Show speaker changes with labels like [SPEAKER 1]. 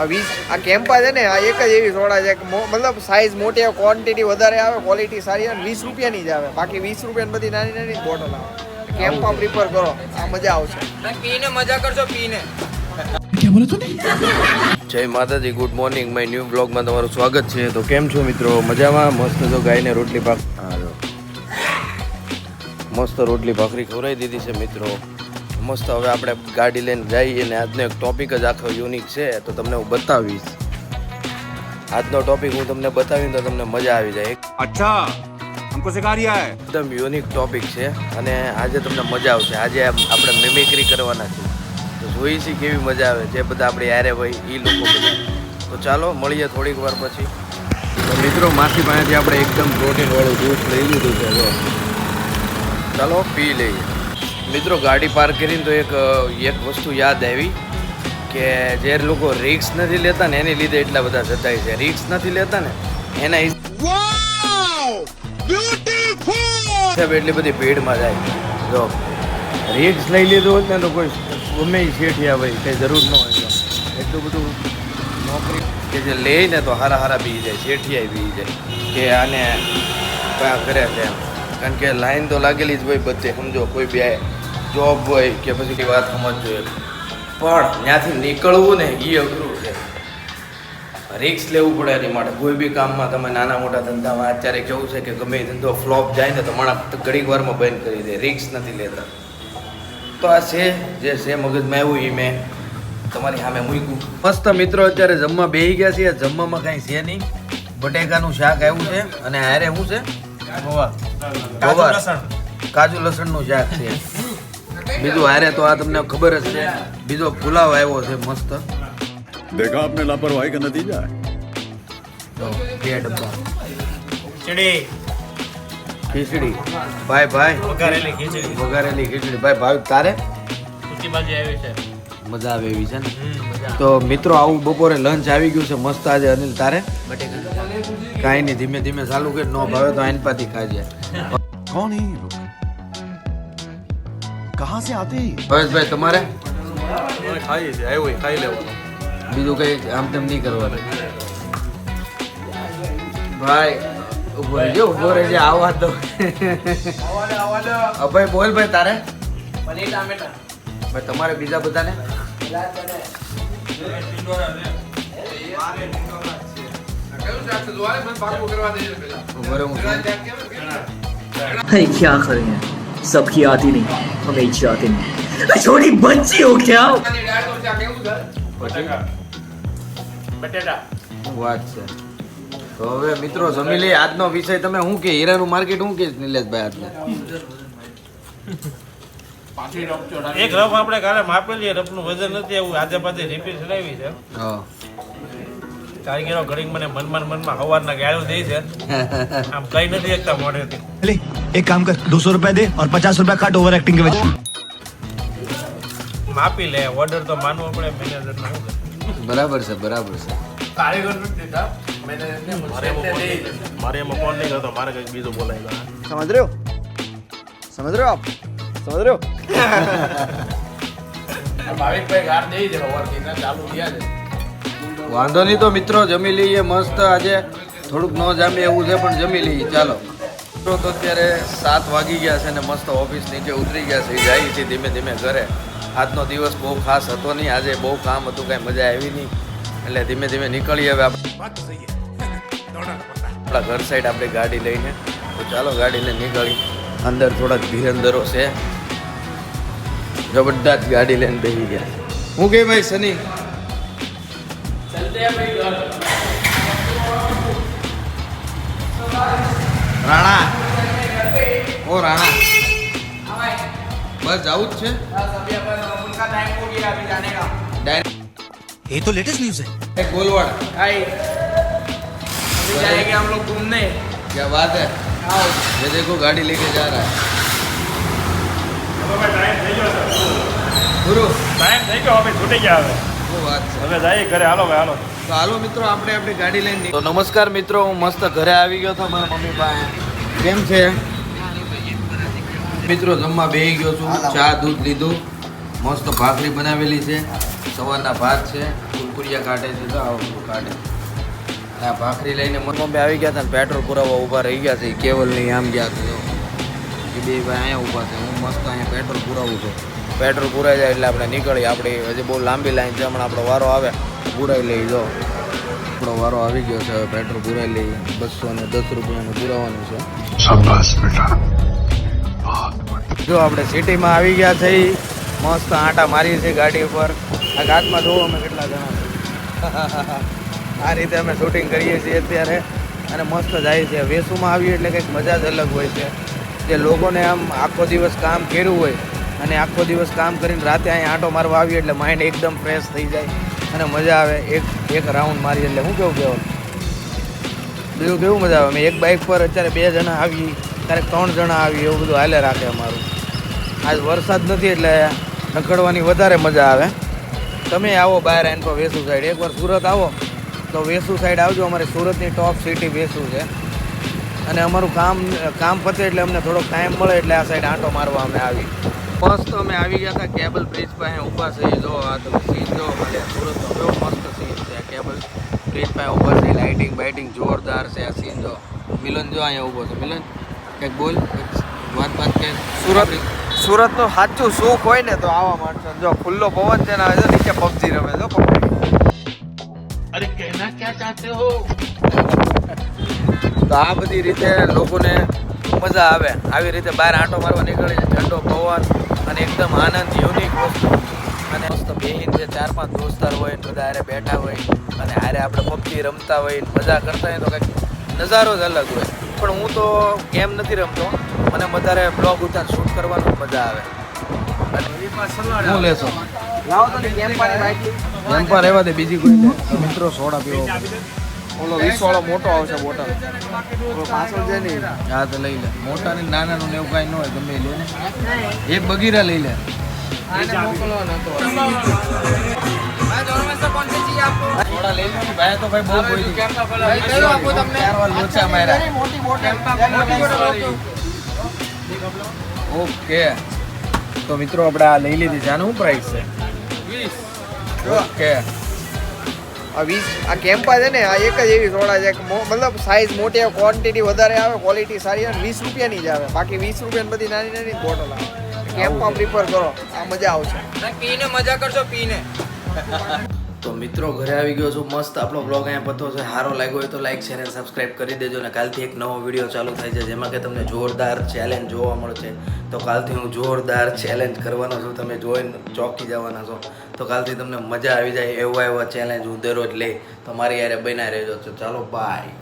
[SPEAKER 1] આ વીસ આ કેમ્પા છે ને આ એક જ એવી સોડા છે કે મતલબ સાઇઝ મોટી આવે ક્વોન્ટિટી વધારે આવે ક્વોલિટી સારી આવે વીસ રૂપિયાની જ આવે. બાકી વીસ રૂપિયાની બધી નાની નાની જ બોટલ આવે. કેમ્પા પ્રિફર કરો. આ મજા આવશે.
[SPEAKER 2] પીને મજા કરશો પીને.
[SPEAKER 3] જય માતાજી ગુડ મોર્નિંગ માય ન્યૂ બ્લોગમાં તમારું સ્વાગત છે. તો કેમ છો મિત્રો? મજામાં? મસ્ત જો ગાયને રોટલી પાક હા મસ્ત રોટલી ભાખરી ખવડાવી દીધી છે મિત્રો. મસ્ત હવે આપણે ગાડી લઈને જઈએ અને આજનો એક ટોપિક જ આખો યુનિક છે તો તમને હું બતાવીશ. આજનો ટોપિક હું તમને બતાવીને તો તમને મજા આવી જાય.
[SPEAKER 4] અચ્છા હમકો સિખા રહ્યા હે
[SPEAKER 3] એકદમ યુનિક ટોપિક છે અને આજે તમને મજા આવશે. આજે આપણે મિમિક્રી કરવાના છે તો જોઈશી કેવી મજા આવે જે બધા આપણે યારે હોય એ લોકો બધા. તો ચાલો મળીએ થોડીક વાર પછી. તો મિત્રો માસી પાસેથી આપણે એકદમ પ્રોટીન વાળું દૂધ લઈ લીધું છે ચાલો પી લઈએ. મિત્રો ગાડી પાર્ક કરીને તો એક એક વસ્તુ યાદ આવી કે જે લોકો રિક્સ નથી લેતા ને એની લીધે એટલા બધા જતાય છે. રિક્સ નથી લેતા ને એના હિસાબે એટલી બધી ભીડમાં જાય. જો રિક્સ લઈ લીધું હોત ને તો કોઈ ગમે શેઠિયા ભાઈ કંઈ જરૂર ન હોય એટલું બધું નોકરી કે જે લે ને તો હારા હારા બી જાય શેઠિયા બી જાય કે આને કયા કરે છે એમ. કારણ કે લાઈન તો લાગેલી જ હોય બધે, સમજો, કોઈ બે જોબ હોય કે પછી વાત સમજજો એમ પણ ત્યાંથી નીકળવું ને એ અઘરું છે. રિક્સ લેવું પડે એની માટે. કોઈ બી કામમાં તમે નાના મોટા ધંધામાં અત્યારે કેવું છે કે ગમે ધંધો ફ્લોપ જાય ને તો માણસ ઘડીક વારમાં બંધ કરી દે. રિક્સ નથી લેતા. તો આ છે જે છે મગજમાં આવ્યું એ મેં તમારી સામે મૂક્યું. મસ્ત મિત્રો, અત્યારે જમવા બેસી ગયા છે જમવામાં કાંઈ છે નહીં. બટેકાનું શાક આવ્યું છે અને હારે શું છે? ગોવા ગોવા કાજુ લસણનું શાક છે. બીજું હારે તો આ તમને ખબર જ છે બીજો પુલાવ આવ્યો છે મસ્ત.
[SPEAKER 4] દેખા આપને લાપરવાહી કા નતીજા
[SPEAKER 3] તો બે ડબ્બા.
[SPEAKER 5] ખીચડી.
[SPEAKER 3] ખીચડી. ભાઈ ભાઈ.
[SPEAKER 5] વઘારેલી ખીચડી.
[SPEAKER 3] વઘારેલી ખીચડી. ભાઈ ભાઈ તારે?
[SPEAKER 5] ખીચડી બાજી આવી છે.
[SPEAKER 3] મજા આવે એવી છે ને? તો મિત્રો આવું બપોરે લંચ આવી ગયું છે મસ્ત આજે અનિલ તારે? બટેકા. કાંઈ નહીં ધીમે ધીમે ચાલુ કે નો ભાવે તો આઈન પાથી ખાજે.
[SPEAKER 4] કોણ હે લોગ કહા સે આતે
[SPEAKER 3] હરેશભાઈ તમારે?
[SPEAKER 5] ખાઈ છે આવ્યો ખાઈ લેવાનું
[SPEAKER 3] બીજું કઈ આમ તેમ નહીં કરવાનું. ભાઈ ઊભો રહેજો ઊભો રહેજો આવા તો. અભય બોલ ભાઈ તારે.
[SPEAKER 2] પનીર ટામેટા
[SPEAKER 3] ભાઈ તમારે બીજા બધાને? ઉભો રહે હું જોઉં.
[SPEAKER 6] अरे क्या करें सबकी आती नहीं हमें इच्छा आती नहीं छोटी बच्ची हो क्या
[SPEAKER 5] બટેટા
[SPEAKER 3] શું વાત છે તો હવે મિત્રો જમી લઈએ આજનો વિષય તમે શું કે હીરાનું માર્કેટ શું કે નિલેશભાઈ આજનો
[SPEAKER 5] એક રફ આપણે કાલે માપેલી રફનું વજન નથી એવું આજે પાછી રિપીટ ચડાવી છે
[SPEAKER 3] હા
[SPEAKER 5] કારીગરો ઘડીક મને મનમાં મનમાં હવારના ગાયો દે છે. આમ કઈ નથી એકતા મોઢેથી.
[SPEAKER 7] લે એક કામ કર 200 રૂપિયા દે ઓર 50 રૂપિયા કાટ ઓવર એક્ટિંગ કે
[SPEAKER 5] માપી લે ઓર્ડર તો માનવો પડે મેનેજર નો
[SPEAKER 3] બરાબર છે બરાબર છે.
[SPEAKER 5] કારીગર નથી દેતા મારે એમાં ફોન નહીં કરતો. મારે કંઈક બીજું બોલાય
[SPEAKER 1] સમજ સમજ રહ્યો સમજ રહ્યો?
[SPEAKER 5] ગાર દઈ છે ચાલુ થયા છે.
[SPEAKER 3] વાંધો નહીં તો મિત્રો, જમી લઈએ મસ્ત. આજે થોડુંક ન જામે એવું છે, પણ જમી લઈએ. ચાલો. મિત્રો, તો અત્યારે સાત વાગી ગયા છે ને મસ્ત ઓફિસ નીચે ઉતરી ગયા છે. જાય છે ધીમે ધીમે ઘરે. આજનો દિવસ બહુ ખાસ હતો નહીં. આજે બહુ કામ હતું, કાંઈ મજા આવી નહીં. એટલે ધીમે ધીમે નીકળીએ હવે આપણે આપણા ઘર સાઈડ આપણે ગાડી લઈને. તો ચાલો ગાડી લઈને નીકળી. અંદર થોડાક ધીરંદરો છે. જબરદસ્ત ગાડી લઈને બેસી ગયા હું કે ભાઈ, સની? ઓ રાણા બસ જવું જ છે
[SPEAKER 2] उनका टाइम हो गया अभी जाने का
[SPEAKER 3] ડાયરેક્ટ
[SPEAKER 7] ये तो लेटेस्ट न्यूज है
[SPEAKER 3] एक गोलवाड़ा
[SPEAKER 2] भाई अभी जाएंगे हम लोग घूमने
[SPEAKER 3] क्या बात है
[SPEAKER 2] आओ
[SPEAKER 3] ये देखो गाड़ी लेके जा रहा है
[SPEAKER 5] ટાઈમ થઈ ગયો છે
[SPEAKER 3] ગુરુ
[SPEAKER 5] ટાઈમ થઈ ગયો હવે છૂટી ગયા હવે
[SPEAKER 3] શું વાત છે
[SPEAKER 5] હવે જઈએ ઘરે હાલો ભાઈ હાલો
[SPEAKER 3] તો હાલો મિત્રો આપણે આપણી ગાડી લઈને નીકળ- તો નમસ્કાર મિત્રો હું મસ્ત ઘરે આવી ગયો હતો મારા મમ્મી પાસે કેમ છે મિત્રો જમવા બેહી ગયો છું. ચા દૂધ લીધું. મસ્ત ભાખરી બનાવેલી છે. સવારના ભાત છે. કુરકુરિયા કાઢે છે. તો આવું કાઢે. આ ભાખરી લઈને મમ્મી આવી ગયા હતા ને પેટ્રોલ પુરાવા ઊભા રહી ગયા છે. કેવલ કેવલની આમ ગયા છે એ બે ભાઈ અહીંયા ઊભા છે. હું મસ્ત અહીંયા પેટ્રોલ પુરાવું છું. પેટ્રોલ પુરાઈ જાય એટલે આપણે નીકળીએ. આપણી હજી બહુ લાંબી લાઈન છે. હમણાં આપણો વારો આવે. પુરાઈ લઈ જો. આપણો વારો આવી ગયો છે. હવે પેટ્રોલ પુરાઈ લઈએ. બસો ને દસ રૂપિયાનું પુરાવાનું છે. જો આપણે સિટીમાં આવી ગયા છે ઈ, મસ્ત આંટા મારીએ છીએ ગાડી ઉપર. આ ઘાટમાં જોવો અમે કેટલા જણા. આ રીતે અમે શૂટિંગ કરીએ છીએ અત્યારે. અને મસ્ત જાય છે. વેસુમાં આવીએ એટલે કંઈક મજા જ અલગ હોય છે. જે લોકોને આમ આખો દિવસ કામ કર્યું હોય અને આખો દિવસ કામ કરીને રાતે અહીંયા આંટો મારવા આવીએ એટલે માઇન્ડ એકદમ ફ્રેશ થઈ જાય અને મજા આવે. એક એક રાઉન્ડ મારી એટલે હું કેવું કહેવાનું બીજું કેવું મજા આવે? અમે એક બાઇક પર અત્યારે બે જણા આવી ક્યારેક ત્રણ જણા આવી એવું બધું હાલે રાખે અમારું. આજ વરસાદ નથી એટલે રખડવાની વધારે મજા આવે. તમે આવો બહાર એન પર વેસુ સાઈડ એકવાર સુરત આવો તો વેસુ સાઈડ આવજો. અમારે સુરતની ટોપ સિટી વેસુ છે. અને અમારું કામ કામ પતે એટલે અમને થોડોક ટાઈમ મળે એટલે આ સાઈડ આંટો મારવા અમે આવી. મસ્ત અમે આવી ગયા હતા કેબલ બ્રિજ પાસે ઊભા છે જો આ તમે સીન જો મળે સુરતનો કેવો મસ્ત સીન છે. આ કેબલ બ્રિજ પાસે ઊભા છે લાઇટિંગ બાઇટિંગ જોરદાર છે આ સીન જો. મિલન જો અહીંયા ઊભો છે. મિલન કંઈક બોલ. વાત વાત કે
[SPEAKER 1] સુરત. સુરતનું સાચું સુખ હોય ને તો આવા માણસો જો ખુલ્લો પવન છે ને આવે નીચે પબજી રમે જો
[SPEAKER 5] અરે કહેના ક્યાં ચાહતે હો?
[SPEAKER 3] તો આ બધી રીતે લોકોને મજા આવે. આવી રીતે બહાર આંટો મારવા નીકળે છે ઠંડો પવન અને એકદમ આનંદ યુનિક વસ્તુ. અને મસ્ત બેહીન જે ચાર પાંચ દોસ્તાર હોય ને બધા હારે બેઠા હોય અને હારે આપણે પબજી રમતા હોય ને મજા કરતા હોય તો કંઈક નજારો જ અલગ હોય. પણ હું તો ગેમ નથી રમતો. મને વધારે બ્લોગ ઉતાર શૂટ કરવાનું મજા આવે. શું લેશો?
[SPEAKER 1] લાવો તો ને કેમ પાણી બાકી
[SPEAKER 3] એમ પર રહેવા દે બીજી કોઈ મિત્રો સોડા પીવો.
[SPEAKER 1] ઓલો વીસ વાળો મોટો આવશે બોટલ. પાછળ છે ને
[SPEAKER 3] હા તો લઈ લે. મોટા ને નાના નું એવું કાંઈ ન હોય ગમે લે ને. એક બગીરા લઈ લે. થોડા લઈ લો ભાઈ તો ભાઈ બહુ
[SPEAKER 1] આપું તમને મોટી મોટી બોટલ
[SPEAKER 3] ઓકે. તો મિત્રો આપણે આ લઈ લીધી. છે આનું શું પ્રાઇસ છે? ઓકે.
[SPEAKER 1] આ વીસ આ કેમ્પા છે ને આ એક જ એવી સોડા છે. મો- મતલબ સાઈઝ મોટી આવે ક્વોન્ટિટી વધારે આવે ક્વોલિટી સારી આવે વીસ રૂપિયાની જ આવે. બાકી વીસ રૂપિયાની બધી નાની નાની બોટલ આવે. કેમ્પા પ્રિફર કરો. આ મજા આવશે.
[SPEAKER 2] પીને મજા કરશો પીને.
[SPEAKER 3] તો મિત્રો, ઘરે આવી ગયો છું. મસ્ત આપણો બ્લોગ અહીંયા પતો છે. સારો લાગ્યો હોય તો લાઈક શેર અને સબસ્ક્રાઇબ કરી દેજો અને કાલથી એક નવો વીડિયો ચાલુ થાય છે, જેમાં કે તમને જોરદાર ચેલેન્જ જોવા મળશે તો કાલથી હું જોરદાર ચેલેન્જ કરવાનો છું. તમે જોઈને ચોંકી જવાના છો. તો કાલથી તમને મજા આવી જાય એવા એવા ચેલેન્જ હું દરરોજ લઈ તો મારી યારે બન્યા રહેજો. તો ચાલો બાય